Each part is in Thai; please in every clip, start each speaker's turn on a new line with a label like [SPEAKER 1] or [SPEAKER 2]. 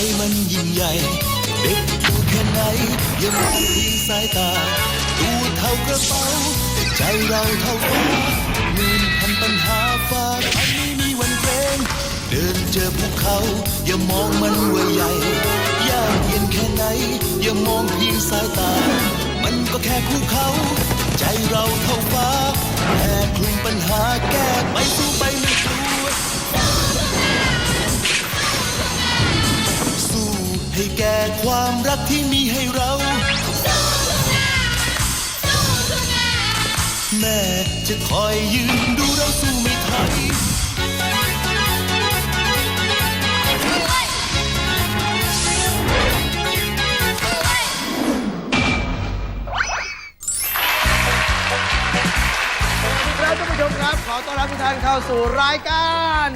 [SPEAKER 1] เล็กๆจิตใจมันยิ่งใหญ่ เด็กตัวแค่ไหนอย่ามองเพียงสายตาตัวเท่ากระเป๋าใจเราเท่าฟ้าหมื่นพันปัญหาฟ้าใครไม่มีวันเกรงเดินเจอภูเขา อย่ามองมันว่าใหญ่ยากเย็นแค่ไหน อย่ามองเพียงสายตา มันก็แค่ภูเขา ใจเราเท่าฟ้าแค่คลุมปัญหาแก้ไปสู้ไป ให้แก่ความรักที่มีให้เรา แม่จะคอยยืนดูเราสู้ไม่ถอย
[SPEAKER 2] ครับท่านผู้ชมครับ ขอต้อนรับทุกท่านเข้าสู่รายการ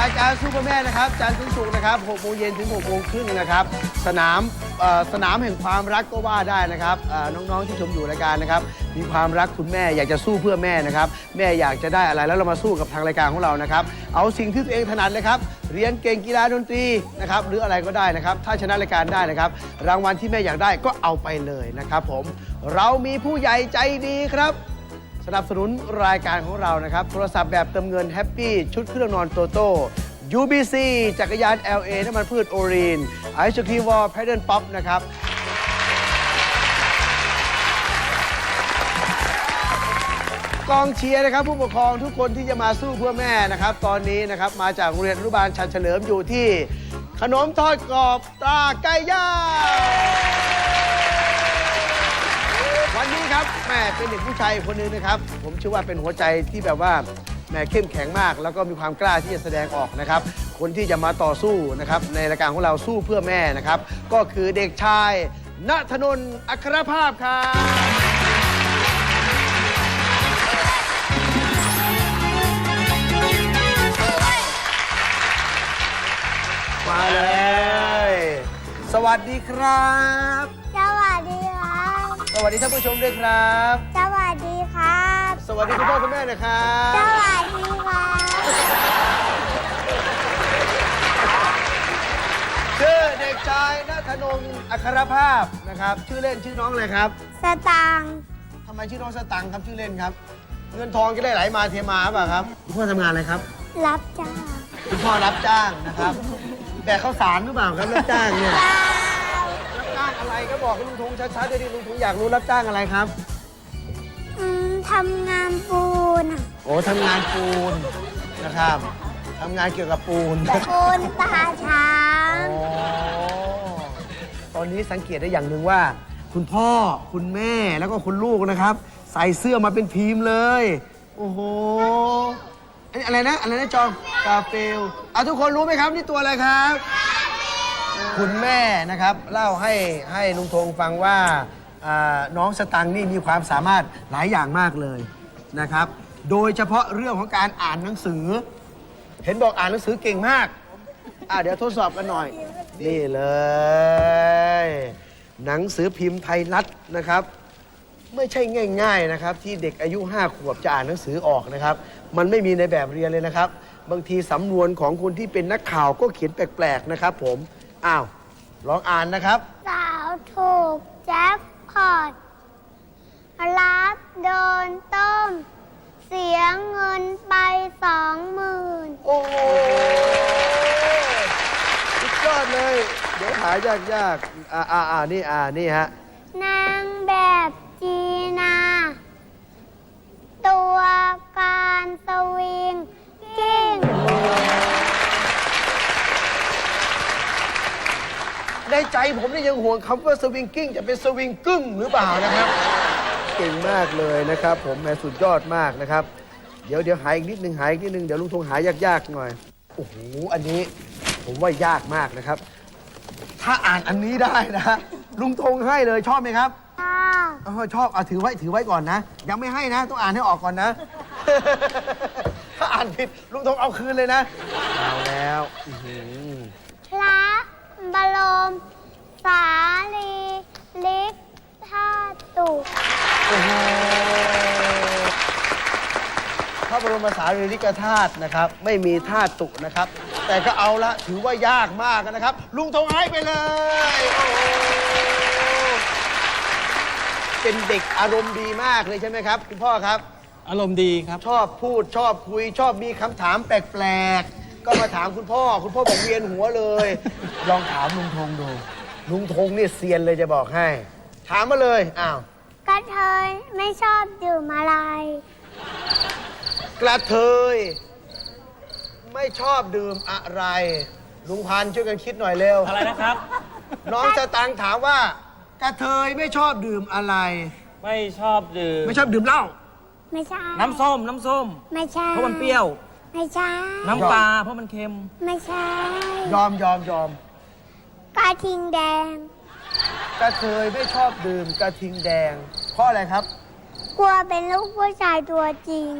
[SPEAKER 2] รายการซูเปอร์แม่นะครับจันทร์ถึงศุกร์นะครับ6โมงเย็นถึง6โมงครึ่งนะครับ สนามเอ่อสนามแห่งความรักก็ว่าได้นะครับเอ่อน้องๆที่ชมอยู่รายการนะครับ มีความรักคุณแม่อยากจะสู้เพื่อแม่นะครับ แม่อยากจะได้อะไรแล้วเรามาสู้กับทางรายการของเรานะครับ เอาสิ่งที่ตัวเองถนัดเลยครับ เรียนเก่งกีฬาดนตรีนะครับหรืออะไรก็ได้นะครับ ถ้าชนะรายการได้นะครับ รางวัลที่แม่อยากได้ก็เอาไปเลยนะครับ ผม เรามีผู้ใหญ่ใจดีครับ สนับสนุนรายการของเรานะครับ โทรศัพท์แบบเติมเงินแฮปปี้ชุดเครื่องนอนโตโต้ UBC จักรยาน LA น้ำมันพืชโอรีนไอศครีวอลแพดเดิลป๊อปนะครับ กองเชียร์นะครับ ผู้ปกครองทุกคนที่จะมาสู้เพื่อแม่นะครับ ตอนนี้นะครับ มาจากโรงเรียนอนุบาลชันเฉลิมอยู่ที่ ขนมทอดกรอบตราไก่ย่าง ครับแม่เป็นเด็กผู้ชายคนหนึงนะครับ ผมเชื่อว่าเป็นหัวใจที่แบบว่าแม่เข้มแข็งมาก แล้วก็มีความกล้าที่จะแสดงออกนะครับ คนที่จะมาต่อสู้นะครับ ในรายการของเราสู้เพื่อแม่นะครับ ก็คือเด็กชายณธนนท์อัครภาพครับ มาเลย สวัสดีครับ
[SPEAKER 3] สวัสดีครับ
[SPEAKER 2] สวัสดีท่านผู้ชมด้วยครับ
[SPEAKER 3] สวัสดีครับ
[SPEAKER 2] สวัสดีคุณพ่อคุณแม่นะครั
[SPEAKER 3] ส
[SPEAKER 2] บ
[SPEAKER 3] วัสดีครับ
[SPEAKER 2] ชื่อเด็กชายณธนงค์อัครภาพนะครับ ชื่อเล่นชื่อน้องอะไรครับ
[SPEAKER 3] สตางค์
[SPEAKER 2] ทำไมชื่อน้องสตังค์ครับชื่อเล่นครับ เงินทองจะได้ไหลมาเทมาเปล่ะครับคุณพ่อทำงานอะไรครับ
[SPEAKER 3] รับจ้าง
[SPEAKER 2] คุณพ่อรับจ้างนะครับแบกข้าวสารหรือเปล่าครับรับจ้างเนี่ย
[SPEAKER 3] เปล่า
[SPEAKER 2] รับจ้างอะไร ก็บอกให้ลุงทงชัดๆเลยดิลุงทงอยากรู้รับจ้างอะไรครับ
[SPEAKER 3] อืมทำงานปูนอะ
[SPEAKER 2] โอ้ทำงานปูนนะครับทำงานเกี่ยวกับปูน
[SPEAKER 3] ปูนตาช้าง
[SPEAKER 2] อ๋อตอนนี้สังเกตได้อย่างหนึ่งว่า คุณพ่อคุณแม่แล้วก็คุณลูกนะครับ ใส่เสื้อมาเป็นทีมเลย โอ้โหอันนี้อะไรนะอะไรนะจองกาเฟลอะทุกคนรู้ไหมครับนี่ตัวอะไรครับ คุณแม่นะครับ เล่าให้ให้ลุงธงฟังว่าอ่าน้องสตังค์นี่มีความสามารถหลายอย่างมากเลยนะครับ โดยเฉพาะเรื่องของการอ่านหนังสือ เห็นบอกอ่านหนังสือเก่งมาก อะเดี๋ยวทดสอบกันหน่อย นี่เลย หนังสือพิมพ์ไทยรัฐนะครับ ไม่ใช่ง่าย ๆนะครับ ที่เด็กอายุ5ขวบจะอ่านหนังสือออกนะครับ มันไม่มีในแบบเรียนเลยนะครับ บางทีสำนวนของคนที่เป็นนักข่าวก็เขียนแปลกๆนะครับ ผม อ้าว ลองอ่านนะครับ
[SPEAKER 3] สาวถูกแจ็คพอตรับโดนต้ม เสียเงินไปสองหมื่น
[SPEAKER 2] โอ้โหสุดยอดเลย เดี๋ยวหายากยากๆอ่าอ่าอ่านี่อ่านี่ฮะ
[SPEAKER 3] นางแบบจีนา ตัวการสวิงกิ้ง
[SPEAKER 2] ในใจผมนี่ยังห่วงคำว่าสวิงกิ้งจะเป็นสวิงกึ้งหรือเปล่านะครับ เก่งมากเลยนะครับ ผมแหมสุดยอดมากนะครับ เดี๋ยวเดี๋ยวหายอีกนิดนึงหายอีกนิดนึงเดี๋ยวลุงธงหายยากๆหน่อย โอ้โห อันนี้ผมว่ายากมากนะครับ ถ้าอ่านอันนี้ได้นะ ลุงธงให้เลยชอบไหมครับ
[SPEAKER 3] ค่ะ
[SPEAKER 2] เออชอบเอาถือไว้ถือไว้ก่อนนะ ยังไม่ให้นะ ต้องอ่านให้ออกก่อนนะ ถ้าอ่านผิดลุงธงเอาคืนเลยนะ เอาแล้วอื้อหือ
[SPEAKER 3] พระ บรม สารีลิกธาตุ
[SPEAKER 2] โอ้โหระบรมสารีริกธาตุนะครับ ไม่มีธาตุตุนะครับ แต่ก็เอาละถือว่ายากมากนะครับ ลุงธงให้ไปเลยโอ้โหเป็นเด็กอารมณ์ดีมากเลยใช่ไหมครับ คุณพ่อครับ
[SPEAKER 4] อารมณ์ดีครับ
[SPEAKER 2] ชอบพูดชอบคุยชอบมีคำถามแปลกๆ ก็มาถามคุณพ่อ คุณพ่อบอกเวียนหัวเลย ลองถามลุงธงดู ลุงธงเนี่ยเซียนเลยจะบอกให้ ถามมาเลย อ้าว
[SPEAKER 3] กระเทยไม่ชอบดื่มอะไร
[SPEAKER 2] กระเทย ไม่ชอบดื่มอะไร ลุงพันธุ์ช่วยกันคิดหน่อยเร็ว
[SPEAKER 4] อะไรนะครับ
[SPEAKER 2] น้องสตังค์ถามว่า กระเทยไม่ชอบดื่มอะไร
[SPEAKER 4] ไม่ชอบดื่ม
[SPEAKER 2] ไม่ชอบดื่มเหล้า
[SPEAKER 3] ไม่ใช่
[SPEAKER 4] น้ำส้มน้ำส้ม
[SPEAKER 3] ไม่ใช่
[SPEAKER 4] เพราะมันเปรี้ยว
[SPEAKER 3] ไม่ใช่
[SPEAKER 4] น้ำปลาเพราะมันเค็ม
[SPEAKER 3] ไม่ใช่
[SPEAKER 2] ยอมยอมยอม
[SPEAKER 3] กระทิงแดง
[SPEAKER 2] กระเทยไม่ชอบดื่มกระทิงแดง เพราะอะไรครับ
[SPEAKER 3] กลัวเป็นลูกผู้ชายตัวจริง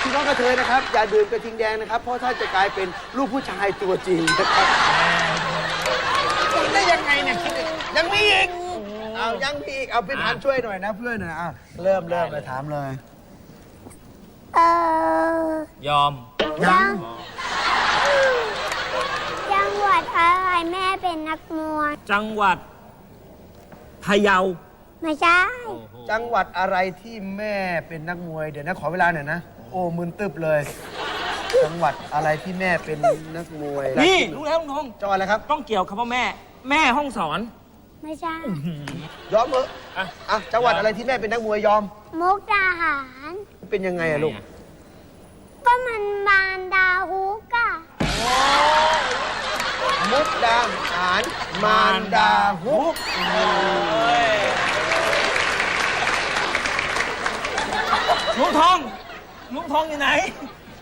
[SPEAKER 2] พี่น้องกระเทยนะครับ อย่าดื่มกระทิงแดงนะครับ เพราะถ้านจะกลายเป็นลูกผู้ชายตัวจริงนะครับ ได้ยังไงเนี่ยคิดดิยังมีอีก เอายังมีอีกเอาพี่พันธุ์ช่วยหน่อยนะเพื่อนหน่อยอะเริ่มเริ่มเลยถามเลย
[SPEAKER 3] เออ
[SPEAKER 4] ยอม
[SPEAKER 3] ยัง จังหวัดอะไรแม่เป็นนักมวย
[SPEAKER 4] จังหวัดพะเยา
[SPEAKER 3] ไม่ใช่
[SPEAKER 2] จังหวัดอะไรที่แม่เป็นนักมวยเดี๋ยวนะขอเวลาหน่อยนะโอ้มึนตึบเลย จังหวัดอะไรที่แม่เป็นนักมวย
[SPEAKER 4] นี่รู้แล้วลุงทง
[SPEAKER 2] จังหวัดอะไรครับ
[SPEAKER 4] ต้องเกี่ยวคำว่าแม่ แม่ห้องสอน
[SPEAKER 3] ไม่ใช่
[SPEAKER 2] ยอมเถอะ
[SPEAKER 4] อะ
[SPEAKER 2] อะจังหวัดอะไรที่แม่เป็นนักมวยยอม
[SPEAKER 3] มุกดาหาร
[SPEAKER 2] เป็นยังไงอะลูก
[SPEAKER 3] ก็มันบานดาฮุกอะ
[SPEAKER 2] มุกดาหารมารดาฮุก
[SPEAKER 4] ลุงทอง ลุงทองอยู่ไหน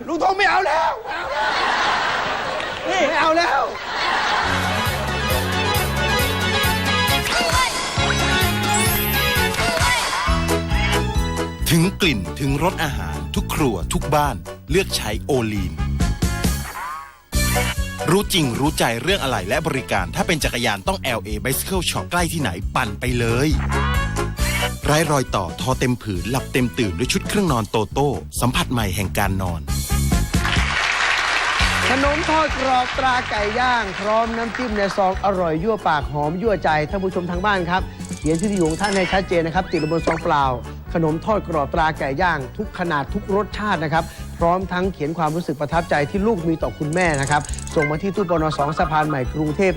[SPEAKER 2] ลุงทองไม่เอาแล้ว
[SPEAKER 4] นี่
[SPEAKER 2] ไม่เอาแล้ว
[SPEAKER 1] ถึงกลิ่นถึงรสอาหารทุกครัวทุกบ้านเลือกใช้โอลีน รู้จริงรู้ใจเรื่องอะไหล่และบริการ ถ้าเป็นจักรยานต้อง LA Bicycle Shop ใกล้ที่ไหนปั่นไปเลยไร้รอยต่อทอเต็มผืนหลับเต็มตื่นด้วยชุดเครื่องนอนโตโต้สัมผัสใหม่แห่งการนอน
[SPEAKER 2] ขนมทอดกรอบตราไก่ย่าง พร้อมน้ำจิ้มในซองอร่อยยั่วปากหอมยั่วใจท่านผู้ชมทางบ้านครับเขียนชื่อที่อยู่ของท่านให้ชัดเจนนะครับ ติดลงบนซองเปล่า ขนมทอดกรอบตราไก่ย่าง ทุกขนาดทุกรสชาตินะครับ พร้อมทั้งเขียนความรู้สึกประทับใจที่ลูกมีต่อคุณแม่นะครับ ส่งมาที่ตู้ปน2สะพานใหม่กรุงเทพ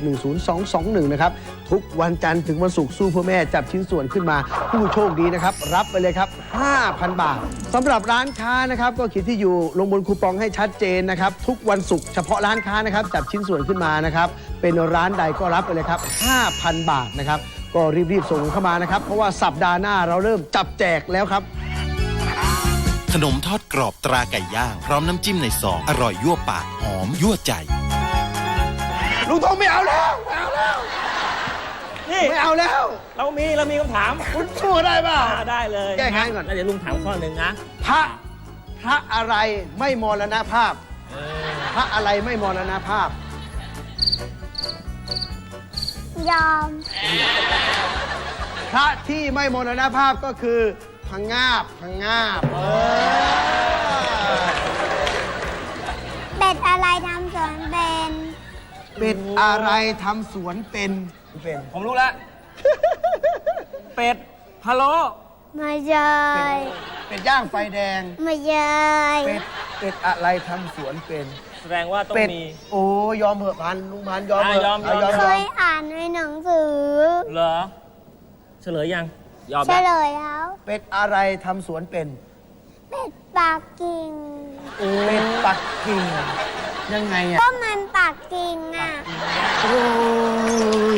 [SPEAKER 2] 10221 นะครับ ทุกวันจันทร์ถึงวันศุกร์สู้เพื่อแม่จับชิ้นส่วนขึ้นมาผู้โชคดีนะครับ รับไปเลยครับ 5,000 บาทสำหรับร้านค้านะครับก็เขียนที่อยู่ลงบนคูปองให้ชัดเจนนะครับทุกวันศุกร์เฉพาะร้านค้านะครับจับชิ้นส่วนขึ้นมานะครับเป็นร้านใดก็รับไปเลยครับ 5,000 บาทนะครับ ก็รีบๆส่งเข้ามานะครับ เพราะว่าสัปดาห์หน้าเราเริ่มจับแจกแล้วครับ
[SPEAKER 1] ขนมทอดกรอบตราไก่ย่าง พร้อมน้ำจิ้มในซอง อร่อยยั่วปาก หอม ยั่วใจ
[SPEAKER 2] ลุงทองไม่เอาแล้วไม่เอาแล้ว
[SPEAKER 4] นี่
[SPEAKER 2] ไม่เอาแล้ว
[SPEAKER 4] เรามีเรามีคำถาม
[SPEAKER 2] คุณสู้ได้เปล่า
[SPEAKER 4] อ่าได้เลย
[SPEAKER 2] แก้ไขก่อน
[SPEAKER 4] แล้วเดี๋ยวลุงถามข้อหนึ่งนะ
[SPEAKER 2] พระพระอะไรไม่มรณภาพ พระอะไรไม่มรณภาพ
[SPEAKER 3] ยอม
[SPEAKER 2] พระที่ไม่มรณภาพก็คือพังงาบพังงาบเออ
[SPEAKER 3] เป็ดอะไรทำสวนเป็น
[SPEAKER 2] เป็ดอะไรทำสวนเป็นเป็น
[SPEAKER 4] ผมรู้แล้ว เป็ดพะโล้
[SPEAKER 3] ไม่ใช่
[SPEAKER 2] เป็ดย่างไฟแดง
[SPEAKER 3] ไม่ใช่
[SPEAKER 2] เป็ดเป็ดอะไรทำสวนเป็น
[SPEAKER 4] แสดงว่าต้อง
[SPEAKER 2] เป็ด
[SPEAKER 4] มี
[SPEAKER 2] โอ้ยอมเหอะพันลุงพันยอมเหอะ
[SPEAKER 4] อะยอมยอม
[SPEAKER 2] เายอม
[SPEAKER 3] เค
[SPEAKER 2] ยอม
[SPEAKER 3] ยอ่านในหนังสือ
[SPEAKER 4] เหรอ เฉลยยัง ยอม
[SPEAKER 3] เฉ
[SPEAKER 4] แล้ว
[SPEAKER 3] ลยแล้ว
[SPEAKER 2] เป็ดอะไรทำสวนเป็น
[SPEAKER 3] เป็ดปากกิ่ง
[SPEAKER 2] เป็ดปักกิ่งยังไงอะ
[SPEAKER 3] ก็มันปากกิ่งอะ
[SPEAKER 2] โอ้ย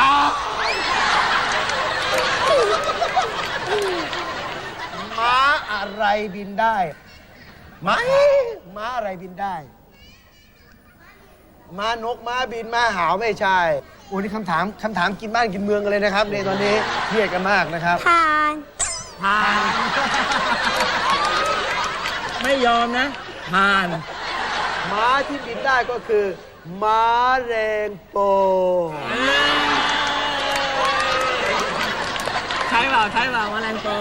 [SPEAKER 2] ตายม้า อะไรบินได้ม้าม้าอะไรบินได้ ม้านกม้าบินม้าหาวไม่ใช่โอ้นี่คำถามคำถามกินบ้านกินเมืองกันเลยนะครับ ในตอนนี้เครียดกันมากนะครับ
[SPEAKER 3] ทาน
[SPEAKER 4] ผ่าน ไม่ยอมนะผ่าน
[SPEAKER 2] ม้าที่บินได้ก็คือ ม้าแรงโป
[SPEAKER 4] ช่เปล่าใช่เปล่าแมลงปอ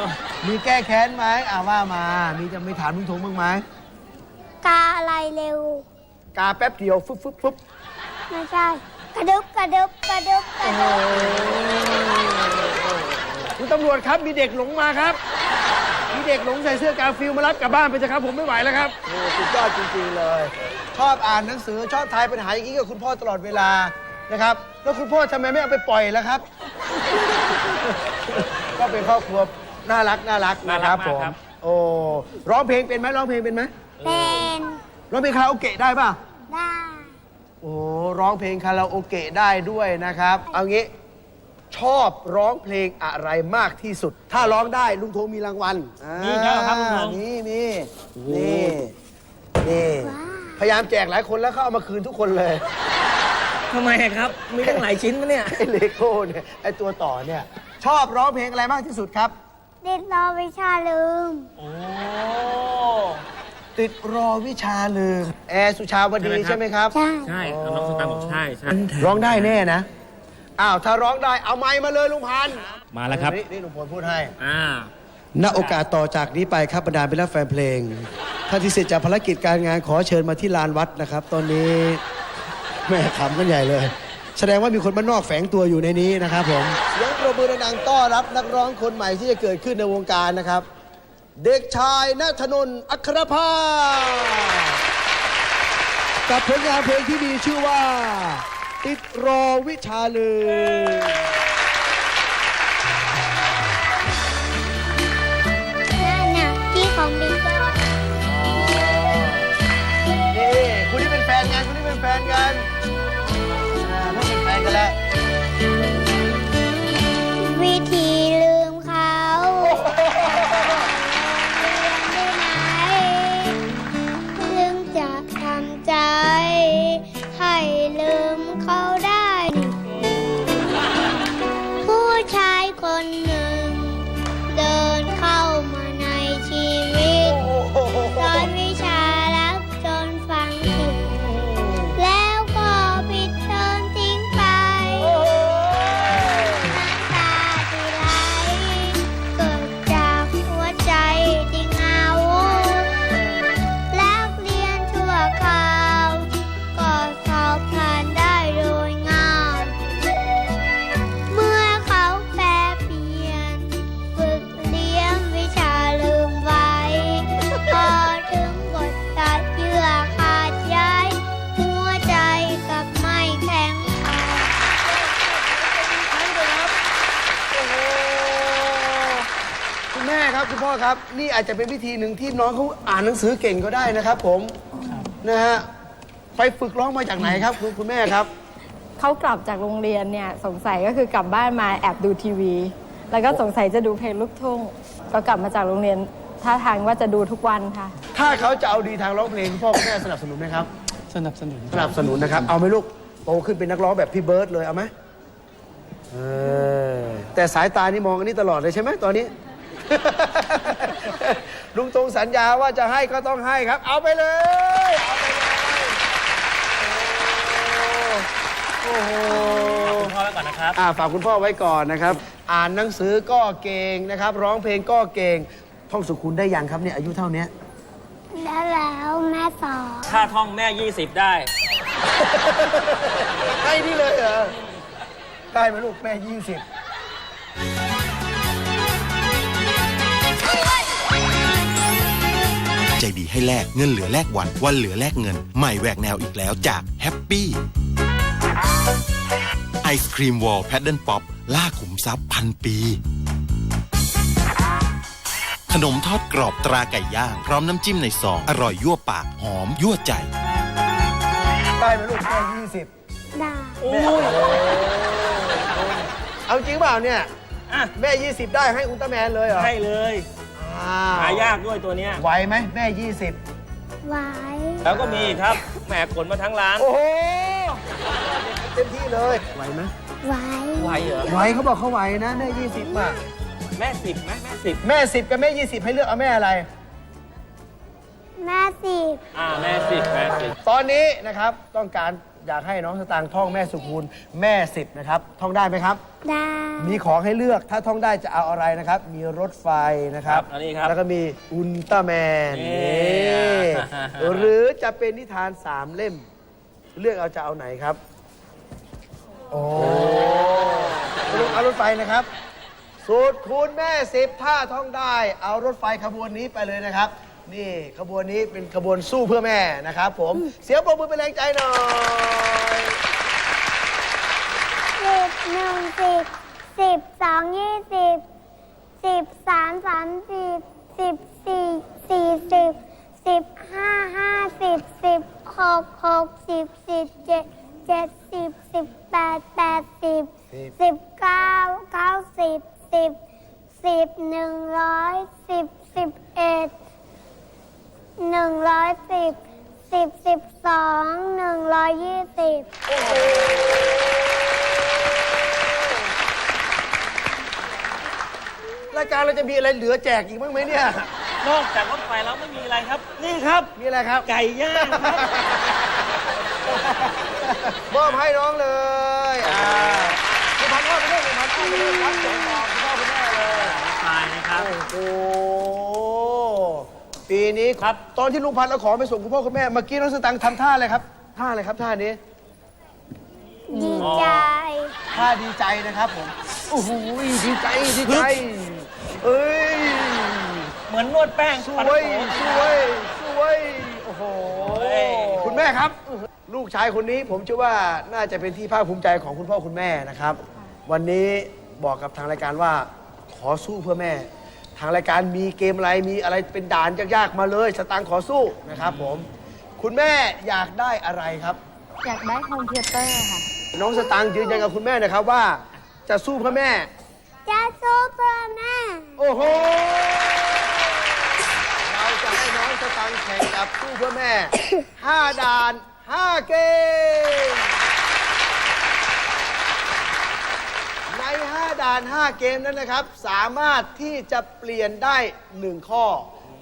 [SPEAKER 2] มีแก้แค้นไหมอ่าว่ามา มีจะไม่ถามลุงทงบ้างไหม
[SPEAKER 3] กาอะไรเร็ว
[SPEAKER 2] กาแป๊บเดียวฟึบฟึบฟึบ
[SPEAKER 3] ไม่ใช่กระดึบกระดึบกระดึบกระดึบ
[SPEAKER 2] คุณตำรวจครับมีเด็กหลงมาครับ มีเด็กหลงใส่เสื้อกาฟิลมารับกลับบ้านไปเถอะครับ ผมไม่ไหวแล้วครับโอ้สุดยอดจริงๆเลย ชอบอ่านหนังสือชอบทายปัญหาอย่างนี้กับคุณพ่อตลอดเวลานะครับ แล้วคุณพ่อทำไมไม่เอาไปปล่อยล่ะครับ ก็เป็นครอบครัว น่ารักน่ารักนะครับผมโอ้ร้องเพลงเป็นไหมร้องเพลงเป็นไหม
[SPEAKER 3] เป็น
[SPEAKER 2] ร้องเพลงคาราโอเกะได้ป่ะ
[SPEAKER 3] ได้
[SPEAKER 2] โอ้ร้องเพลงคาราโอเกะได้ด้วยนะครับเอางี้ชอบร้องเพลงอะไรมากที่สุด ถ้าร้องได้ลุงโทมีรางวัล
[SPEAKER 4] มีครับครับลุงทง
[SPEAKER 2] นี่นี่นี่นี่พยายามแจกหลายคนแล้วเขาเอามาคืนทุกคนเลย
[SPEAKER 4] ทำไมครับ มีตั้งหลายชิ้นมะเนี่ย
[SPEAKER 2] ไอ้เลโก้เนี่ยไอ้ตัวต่อเนี่ย ชอบร้องเพลงอะไรมากที่สุดครับ
[SPEAKER 3] ติดรอวิชาลืม
[SPEAKER 4] โอ้
[SPEAKER 2] ติดรอวิชาลืม แอร์สุชาวดี
[SPEAKER 4] ใช่
[SPEAKER 2] ใช่ไห
[SPEAKER 4] ไห
[SPEAKER 2] ม
[SPEAKER 4] ม
[SPEAKER 2] ค
[SPEAKER 4] ครั
[SPEAKER 2] รับ
[SPEAKER 4] บ
[SPEAKER 3] ใช่
[SPEAKER 4] ใช่น้องสตางค์บอกใช่ใช่
[SPEAKER 2] ร้องได้แน่นะ อ้าว ถ้าร้องได้เอาไม้มาเลยลุงพันธุ์
[SPEAKER 4] มาแล้วครับ
[SPEAKER 2] นี่นี่ลุงพลพูดให้
[SPEAKER 4] อ่า
[SPEAKER 2] ณโอกาสต่อจากนี้ไปครับบรรดาเป็นแฟนเพลงถ้าที่เสร็จจากภารกิจการงานขอเชิญมาที่ลานวัดนะครับ ตอนนี้แม่ขำกันใหญ่เลย แสดงว่ามีคนบ้านนอกแฝงตัวอยู่ในนี้นะครับผม เสียง ปรบมือดังๆต้อนรับนักร้องคนใหม่ที่จะเกิดขึ้นในวงการนะครับ เด็กชายณธนนท์อัครภาพกับผลงานเพลงที่มีชื่อว่า ติดรอวิชาลือ พ่อครับ นี่อาจจะเป็นวิธีหนึ่งที่น้องเขาอ่านหนังสือเก่งก็ได้นะครับผมนะฮะไปฝึกร้องมาจากไหนครับคุณคุณแม่ครับ
[SPEAKER 5] เขากลับจากโรงเรียนเนี่ยสงสัยก็คือกลับบ้านมาแอบดูทีวี แล้วก็สงสัยจะดูเพลงลูกทุ่งก็กลับมาจากโรงเรียนท่าทางว่าจะดูทุกวันค่ะ
[SPEAKER 2] ถ้าเขาจะเอาดีทางร้องเพลงคุณพ่อคุณแม่สนับสนุนไหมครับ
[SPEAKER 6] สนับสนุน
[SPEAKER 2] สนับสนุนนะครับ เอาไหมลูกโตขึ้นเป็นนักร้องแบบพี่เบิร์ดเลยเอาไหมเออแต่สายตานี่มองอันนี้ตลอดเลยใช่ไหมตอนนี้ ลุงตรงสัญญาว่าจะให้ก็ต้องให้ครับ เอาไปเลย เอาไปเลยโอ้โห
[SPEAKER 4] คุณพ่อไว้ก่อนนะครับ
[SPEAKER 2] อ่าฝากคุณพ่อไว้ก่อนนะครับ อ่านหนังสือก็เก่งนะครับ ร้องเพลงก็เก่ง ท่องสุขุนได้ยังครับเนี่ยอายุเท่านี้
[SPEAKER 3] แล้วแล้วแม่สอน
[SPEAKER 4] ค่าท่องแม่ 20 ได้
[SPEAKER 2] ให้นี่เลยเหรอได้ไหมลูกแม่ยี่สิบ
[SPEAKER 1] ใจดีให้แลกเงินเหลือแลกวันวันเหลือแลกเงิน ใหม่แหวกแนวอีกแล้วจากแฮปปี้ไอศครีมวอลแพดเดิลป๊อปล่าขุมทรัพย์พันปี ขนมทอดกรอบตราไก่ย่าง พร้อมน้ำจิ้มในซอง อร่อยยั่วปาก หอม ยั่วใจ
[SPEAKER 2] ได้ไหมลูกแม่ยี่สิบ
[SPEAKER 3] ได้
[SPEAKER 2] เอาจริงเปล่าเนี่ย
[SPEAKER 4] อะ
[SPEAKER 2] แม่ยี่สิบได้ให้อุลตร้าแมนเลยเหรอ
[SPEAKER 4] ให้เลย
[SPEAKER 2] อ้าว
[SPEAKER 4] หายากด้วยตัวเนี้ย
[SPEAKER 2] ไหวไหมแม่ยี่สิบ
[SPEAKER 3] ไว้
[SPEAKER 4] แล้วก็มีอีกครับแหมขนมาทั้งร้าน
[SPEAKER 2] โอ้โหเต็มที่เลยไหวไหม
[SPEAKER 3] ไว้
[SPEAKER 4] ไหวเหรอ
[SPEAKER 2] ไหวเขาบอกเขาไหวนะแม่ยี่สิบอะ
[SPEAKER 4] แม่สิบไหมแม่สิบ
[SPEAKER 2] แม่สิบกับแม่ยี่สิบให้เลือกเอาแม่อะไร
[SPEAKER 3] แม่สิบ
[SPEAKER 4] อ่าแม่สิบแม่สิบ
[SPEAKER 2] ตอนนี้นะครับต้องการ อยากให้น้องสตางค์ท่องแม่สุคูณแม่สิบนะครับ ท่องได้ไหมครับ
[SPEAKER 3] ได้
[SPEAKER 2] มีของให้เลือกถ้าท่องได้จะเอาอะไรนะครับ มีรถไฟนะครับ
[SPEAKER 4] ครับอันนี้ครับ
[SPEAKER 2] แล้วก็มีอุลตร้าแมน
[SPEAKER 4] นี่
[SPEAKER 2] นี่หรือจะเป็นนิทานสามเล่ม เลือกเอาจะเอาไหนครับ โอ้ลูกเอารถไฟนะครับ สูตรคูณแม่สิบถ้าท่องได้ เอารถไฟขบวนนี้ไปเลยนะครับ นี่ขบวนนี้เป็นขบวนสู้เพื่อแม่นะครับผม เสียงปรบมือเป็นแรงใจหน่อย
[SPEAKER 3] สิบหนึ่งสิบสิบสองยี่สิบสิบสามสามสิบสิบสี่สี่สิบสิบห้าห้าสิบสิบหกหกสิบสิบเจ็ดเจ็ดสิบสิบแปดแปดสิบสิบเก้าเก้าสิบสิบสิบหนึ่งร้อยสิบสิบเอ็ด หนึ่งร้อยสิบสิบสิบสองหนึ่งร้อยยี่สิบ
[SPEAKER 2] รายการเราจะมีอะไรเหลือแจกอีกบ้างไหมเนี่ย
[SPEAKER 4] นอกจากรถไฟแล้วไม่มีอะไรครับ นี่ครับ
[SPEAKER 2] มีอะไรครับ
[SPEAKER 4] ไก่ย่างครับ
[SPEAKER 2] มอบให้น้องเลยอ่าคุณพันพ่อไปด้วยคุณพันพ่อไปด้วยครับส่งต่อคุณพ่อคุณแม่เลย
[SPEAKER 4] ตายนะครับ
[SPEAKER 2] โอ้โหปี นี้ครับ ตอนที่ลุงพันธ์เอาของไปส่งคุณพ่อคุณแม่เมื่อกี้น้องสตังค์ทำท่าอะไรครับ ท่าอะไรครับท่านี้
[SPEAKER 3] ดีใจ
[SPEAKER 2] ท่าดีใจนะครับผม โอ้โหดีใจดีใจ เอ้ย
[SPEAKER 4] เหมือนนวดแป้ง
[SPEAKER 2] ส
[SPEAKER 4] ปัด
[SPEAKER 2] วย
[SPEAKER 4] โผ
[SPEAKER 2] สวยสวยโอ้โห
[SPEAKER 4] เฮ้ย
[SPEAKER 2] คุณแม่ครับ ลูกชายคนนี้ผมเชื่อว่าน่าจะเป็นที่ภาคภูมิใจของคุณพ่อคุณแม่นะครับ วันนี้บอกกับทางรายการว่าขอสู้เพื่อแม่ ทางรายการมีเกมอะไรมีอะไรเป็นด่านยากๆมาเลยสตางค์ขอสู้นะครับผม คุณแม่อยากได้อะไรครับ
[SPEAKER 5] อยากได้โฮมเทเตอร์ค่ะ
[SPEAKER 2] น้องสตางค์ยืนยันกับคุณแม่นะครับว่า จะสู้เพื่อแม่
[SPEAKER 3] จะสู้เพื่อแม่
[SPEAKER 2] โอ้โห เราจะให้น้องสตังค์แข่งกับสู้เพื่อแม่ 5 ด่าน 5 เกม ใน 5 ด่าน 5 เกมนั้นนะครับ สามารถที่จะเปลี่ยนได้ 1 ข้อ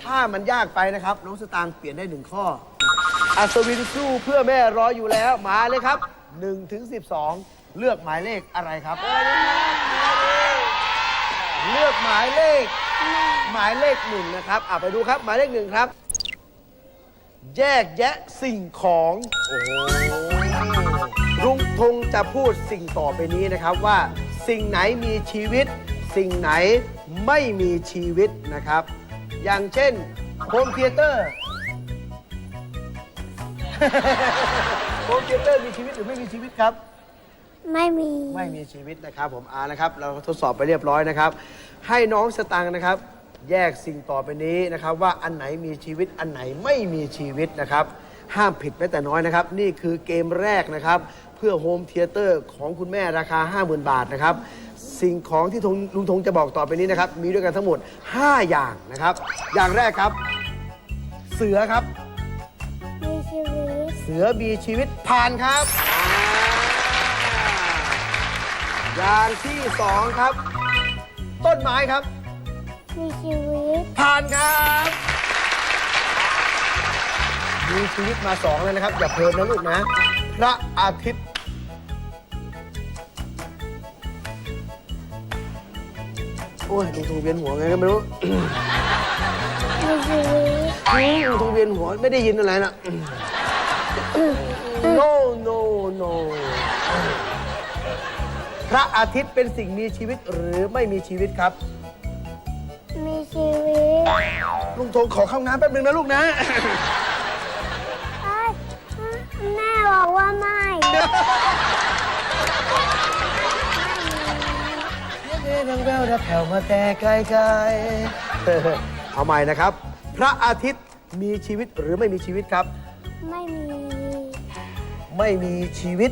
[SPEAKER 2] ถ้ามันยากไปนะครับ น้องสตางค์เปลี่ยนได้ 1 ข้อ อัศวินสู้เพื่อแม่รออยู่แล้วมาเลยครับ1ถึง12 เลือกหมายเลขอะไรครับ เลือกหมายเลข หมายเลขหนึ่งนะครับอะไปดูครับหมายเลขหนึ่งครับ แยกแยะสิ่งของโอ้โหลุงทงจะพูดสิ่งต่อไปนี้นะครับว่า สิ่งไหนมีชีวิต สิ่งไหนไม่มีชีวิตนะครับ อย่างเช่นโฮมเทเตอร์โฮมเทเตอร์มีชีวิตหรือไม่มีชีวิตครับ
[SPEAKER 3] ไม่มี
[SPEAKER 2] ไม่มีชีวิตนะครับ ผมอ่านะครับ เราทดสอบไปเรียบร้อยนะครับ ให้น้องสตังค์นะครับ แยกสิ่งต่อไปนี้นะครับ ว่าอันไหนมีชีวิตอันไหนไม่มีชีวิตนะครับ ห้ามผิดแม้แต่น้อยนะครับ นี่คือเกมแรกนะครับ เพื่อโฮมเทเตอร์ของคุณแม่ราคา 50,000 บาทนะครับ สิ่งของที่ทงลุงทงจะบอกต่อไปนี้นะครับ มีด้วยกันทั้งหมด 5 อย่างนะครับ อย่างแรกครับ เสือครับ
[SPEAKER 3] มีชีวิต
[SPEAKER 2] เสือมีชีวิตผ่านครับอ่าอย่างที่สองครับ ต้นไม้ครับ
[SPEAKER 3] มีชีวิต
[SPEAKER 2] ผ่านครับ มีชีวิตมาสองเลยนะครับ อย่าเพลินนะลูกนะ พระอาทิตย์ โอ้ยลุงทูเวียนหัวไงก็ไม่รู้
[SPEAKER 3] มีชีวิต
[SPEAKER 2] ลุงทูเวียนหัวไม่ได้ยินอะไรนะ no no no พระอาทิตย์เป็นสิ่งมีชีวิตหรือไม่มีชีวิตครับ
[SPEAKER 3] มีชีวิต
[SPEAKER 2] ลุงทงขอเข้าน้ำแป๊บนึงนะลูกนะ
[SPEAKER 3] เอ้ยแม่ บอกว่าไม่
[SPEAKER 2] เอ๊ะดังแววนะแผ่วมาแต่ไกลๆเอาใหม่นะครับ พระอาทิตย์มีชีวิตหรือไม่มีชีวิตครับ
[SPEAKER 3] ไม่มี
[SPEAKER 2] ไม่มีชีวิต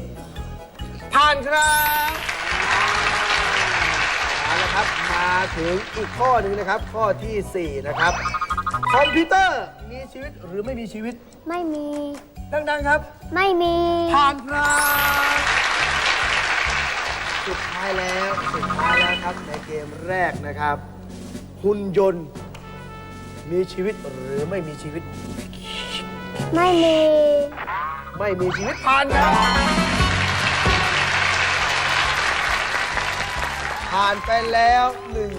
[SPEAKER 2] ผ่านครับเอาละครับ มาถึงอีกข้อหนึ่งนะครับ ข้อทีสี่4 นะครับ คอมพิวเตอร์มีชีวิตหรือไม่มีชีวิต
[SPEAKER 3] ไม่มี
[SPEAKER 2] ดังๆครับ
[SPEAKER 3] ไม่มี
[SPEAKER 2] ผ่านครับสุดท้ายแล้วสุดท้ายแล้วครับในเกมแรกนะครับ หุ่นยนต์มีชีวิตหรือไม่มีชีวิต
[SPEAKER 3] ไม่มี
[SPEAKER 2] ไม่มีชีวิตผ่านครับผ่านไปแล้วหนึ่ง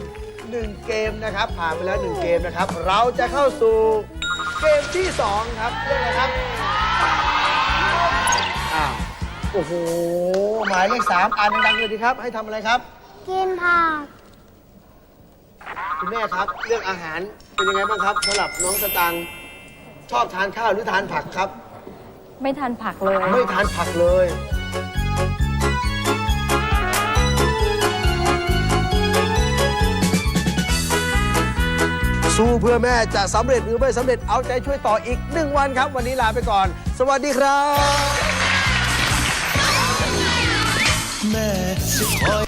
[SPEAKER 2] หนึ่งเกมนะครับ ผ่านไปแล้วหนึ่งเกมนะครับ เราจะเข้าสู่เกมที่สองครับเรื่องอะไรครับอ้าว โอ้โห หมายเลขสามอ่านดังๆเลยดีครับ ให้ทำอะไรครับ
[SPEAKER 3] กินผัก
[SPEAKER 2] คุณแม่ครับเรื่องอาหารเป็นยังไงบ้างครับสำหรับน้องสตังค์ชอบทานข้าวหรือทานผักครับ
[SPEAKER 5] ไม่ทานผักเลย
[SPEAKER 2] ไม่ทานผักเลย สู้เพื่อแม่จะสำเร็จหรือไม่สำเร็จเอาใจช่วยต่ออีกหนึ่งวันครับ วันนี้ลาไปก่อน สวัสดีครับ
[SPEAKER 1] แม่จะคอย